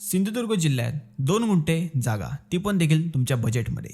सिंधुदुर्ग जिल्ह्यात दोन गुंठे जागा ती पण देखील तुमच्या बजेटमध्ये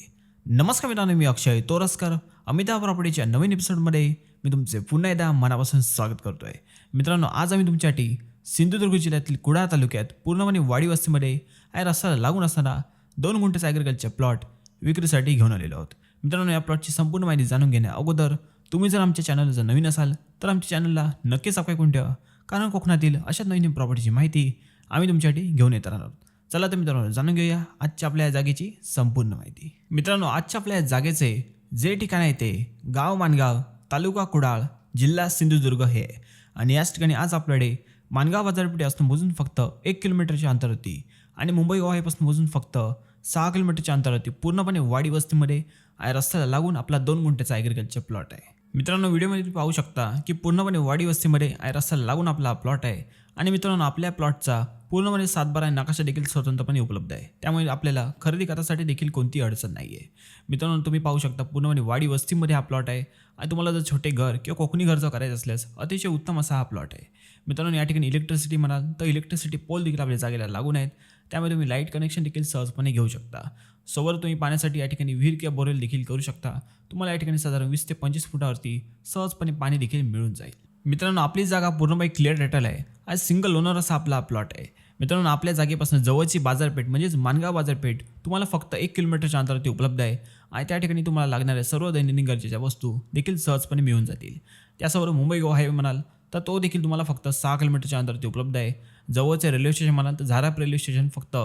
नमस्कार मित्रांनो मी अक्षय तोरसकर. अमिताभ प्रॉपर्टीच्या नवीन एपिसोडमध्ये मी तुमचे पुन्हा एकदा मनापासून स्वागत करतो आहे मित्रांनो आज आम्ही तुमच्यासाठी सिंधुदुर्ग जिल्ह्यातील कुडाळ तालुक्यात पूर्णपणे वाडी वस्तीमध्ये आहे रस्त्याला लागून असताना दोन गुंठेचा ॲग्रिकल्चर प्लॉट विक्रीसाठी घेऊन आलेलो आहोत. मित्रांनो या प्लॉटची संपूर्ण माहिती जाणून घेण्या अगोदर तुम्ही जर आमच्या चॅनलला जर नवीन असाल तर आमच्या चॅनलला नक्कीच सबस्क्राईब कोणत्या ठेवा. कारण कोकणातील अशाच नवीन प्रॉपर्टीची माहिती आम्ही तुमच्यासाठी घेऊन येत राहणार आहोत. चला तर मित्रांनो जाणून घेऊया आजच्या आपल्या या जागेची संपूर्ण माहिती. मित्रांनो आजच्या आपल्या या जागेचे जे ठिकाण आहे ते गाव मानगाव तालुका कुडाळ जिल्हा सिंधुदुर्ग हे आहे. आणि याच ठिकाणी आज आपल्याकडे मानगाव बाजारपेठेपासून मोजून फक्त एक किलोमीटरच्या होती. आणि मुंबई गोवापासून मोजून फक्त सहा किलोमीटरच्या अंतरावरती पूर्णपणे वाडी वस्तीमध्ये रस्त्याला लागून आपला दोन गुंठ्याचा ॲग्रिकल्चर प्लॉट आहे. मित्रांनो व्हिडिओमध्ये तुम्ही पाहू शकता की पूर्णपणे वाडी वस्तीमध्ये आणि लागून आपला हा प्लॉट आहे. आणि मित्रांनो आपल्या प्लॉटचा पूर्णपणे सातबारा आणि नकाशा देखील स्वतंत्रपणे उपलब्ध आहे. त्यामुळे आपल्याला खरेदी करण्यासाठी देखील कोणती अडचण नाही आहे मित्रांनो तुम्ही पाहू शकता पूर्णपणे वाडी वस्तीमध्ये हा प्लॉट आहे. आणि तुम्हाला जर छोटे घर किंवा कोकणी घर जर करायचं असल्यास अतिशय उत्तम असा हा प्लॉट आहे. मित्रांनो या ठिकाणी इलेक्ट्रिसिटी म्हणाल तर इलेक्ट्रिसिटी पोल देखील आपल्या जागेला लागून आहेत. त्यामुळे तुम्ही लाइट कनेक्शन देखील सहजपणे घेऊ शकता. सोबत तुम्ही पाण्यासाठी या ठिकाणी विहीर किंवा बोरेल देखील करू शकता. तुम्हाला या ठिकाणी साधारण वीस ते पंचवीस फुटावरती सहजपणे पाणी देखील मिळून जाईल. मित्रांनो आपली जागा पूर्णपणे क्लिअर रेटल आहे. आज सिंगल ओनर असा आपला प्लॉट आहे. मित्रांनो आपल्या जागेपासून जवळची बाजारपेठ म्हणजेच मानगाव बाजारपेठ तुम्हाला फक्त एक किलोमीटरच्या अंतरावरती उपलब्ध आहे आणि त्या ठिकाणी तुम्हाला लागणाऱ्या सर्व दैनंदिन गरजेच्या वस्तू देखील सहजपणे मिळून जातील. त्यासोबत मुंबई गोवा हायवे म्हणाल तर तो देखील तुम्हाला फक्त सहा किलोमीटरच्या अंतरावरती उपलब्ध आहे. जवळचे रेल्वे स्टेशन म्हणाल तर झाराप रेल्वे स्टेशन फक्त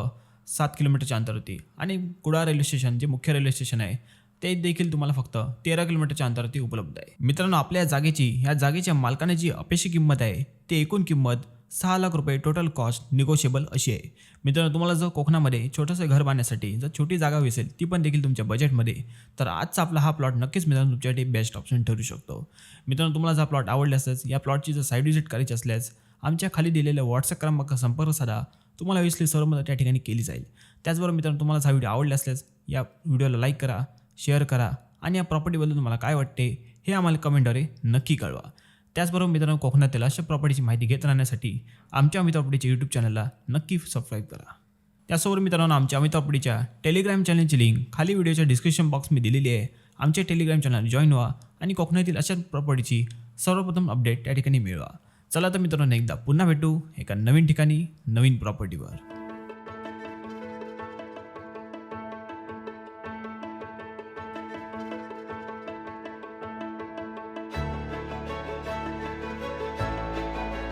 सात किलोमीटरच्या अंतरावरती. आणि कुडाळ रेल्वे स्टेशन जे मुख्य रेल्वे स्टेशन आहे ते देखील तुम्हाला फक्त तेरा किलोमीटरच्या अंतरावरती उपलब्ध आहे. मित्रांनो आपल्या जागेची ह्या जागेच्या मालकाने जी अपेक्षित किंमत आहे ती एकूण किंमत सहा लाख रुपये टोटल कॉस्ट निगोशिएबल अशी आहे. मित्रांनो तुम्हाला जर कोकणामध्ये छोटंसं घर बांधण्यासाठी जर छोटी जागा हवी असेल ती पण देखील तुमच्या बजेटमध्ये तर आजचा आपला हा प्लॉट नक्कीच मित्रांनो तुमच्यासाठी बेस्ट ऑप्शन ठरू शकतो. मित्रांनो तुम्हाला जर प्लॉट आवडले या प्लॉटची जर साईड विजिट करायची असल्यास आमच्या खाली दिलेल्या व्हॉट्सअप क्रमांक संपर्क साधा. तुम्हाला विसली सर्व मदत त्या ठिकाणी केली जाईल. त्याचबरोबर मित्रांनो तुम्हाला हा व्हिडिओ आवडला असल्यास या व्हिडिओला लाईक करा शेअर करा आणि या प्रॉपर्टीबद्दल तुम्हाला काय वाटते हे आम्हाला कमेंटद्वारे नक्की कळवा. त्याचबरोबर मित्रांनो कोकणातील अशा प्रॉपर्टीची माहिती घेत राहण्यासाठी आमच्या अमित प्रॉपर्टीच्या यूट्यूब चॅनलला नक्की सबस्क्राईब करा. त्यासोबत मित्रांनो आमच्या अमित प्रॉपर्टीच्या टेलिग्राम चॅनलची लिंक खाली व्हिडिओच्या डिस्क्रिप्शन बॉक्समध्ये दिलेली आहे. आमच्या टेलिग्राम चॅनल जॉईन व्हा आणि कोकणातील अशा प्रॉपर्टीची सर्वप्रथम अपडेट त्या ठिकाणी मिळवा. चला तर मित्रांनो एकदा पुन्हा भेटू एका नवीन ठिकाणी नवीन प्रॉपर्टीवर